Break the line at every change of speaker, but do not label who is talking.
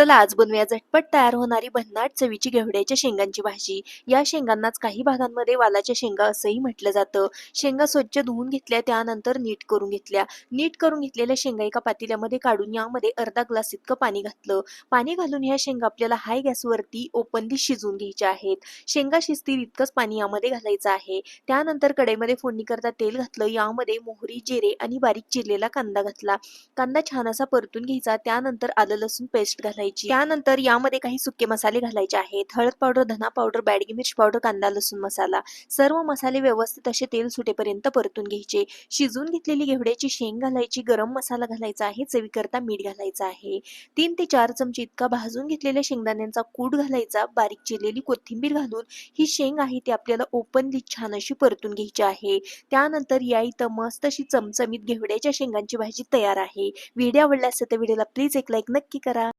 चला आज बनवूया झटपट तयार होणारी भन्नाट चवीची घेवड्याच्या शेंगांची भाजी. या शेंगांनाच काही भागांमध्ये वालाच्या शेंगा असंही म्हटलं जातं. शेंगा स्वच्छ धुवून घेतल्या त्यानंतर नीट करून घेतल्या. नीट करून घेतलेल्या शेंगा एका पातेल्यामध्ये काढून यामध्ये अर्धा ग्लास इतकं पाणी घातलं. पाणी घालून ह्या शेंगा आपल्याला हाय गॅसवरती ओपनली शिजवून घ्यायच्या आहेत. शेंगा शिजतील इतकंच पाणी यामध्ये घालायचं आहे. त्यानंतर कढईमध्ये फोडणी करता तेल घातलं. यामध्ये मोहरी जिरे आणि बारीक चिरलेला कांदा घातला. कांदा छान असा परतून घ्यायचा. त्यानंतर आलं लसूण पेस्ट घालायची. त्यानंतर यामध्ये काही सुके मसाले घालायचे आहेत. हळद पावडर धना पावडर बॅडगी मिर्च पावडर कांदा लसूण मसाला. सर्व मसाले व्यवस्थित असे तेल सुटेपर्यंत परतून घ्यायचे. शिजून घेतलेली घेवड्याची शेंग घालायची. गरम मसाला घालायचा आहे. चवीकरता मीठ घालायचं आहे. तीन ते चार चमचे इतका भाजून घेतलेल्या शेंगदाण्यांचा कूट घालायचा. बारीक चिरलेली कोथिंबीर घालून ही शेंग आहे ती आपल्याला ओपनली छान अशी परतून घ्यायची आहे. त्यानंतर या इथं मस्त अशी चमचमीत घेवड्याच्या शेंगांची भाजी तयार आहे. व्हिडिओ आवडला असेल तर व्हिडिओला प्लीज एक लाईक नक्की करा.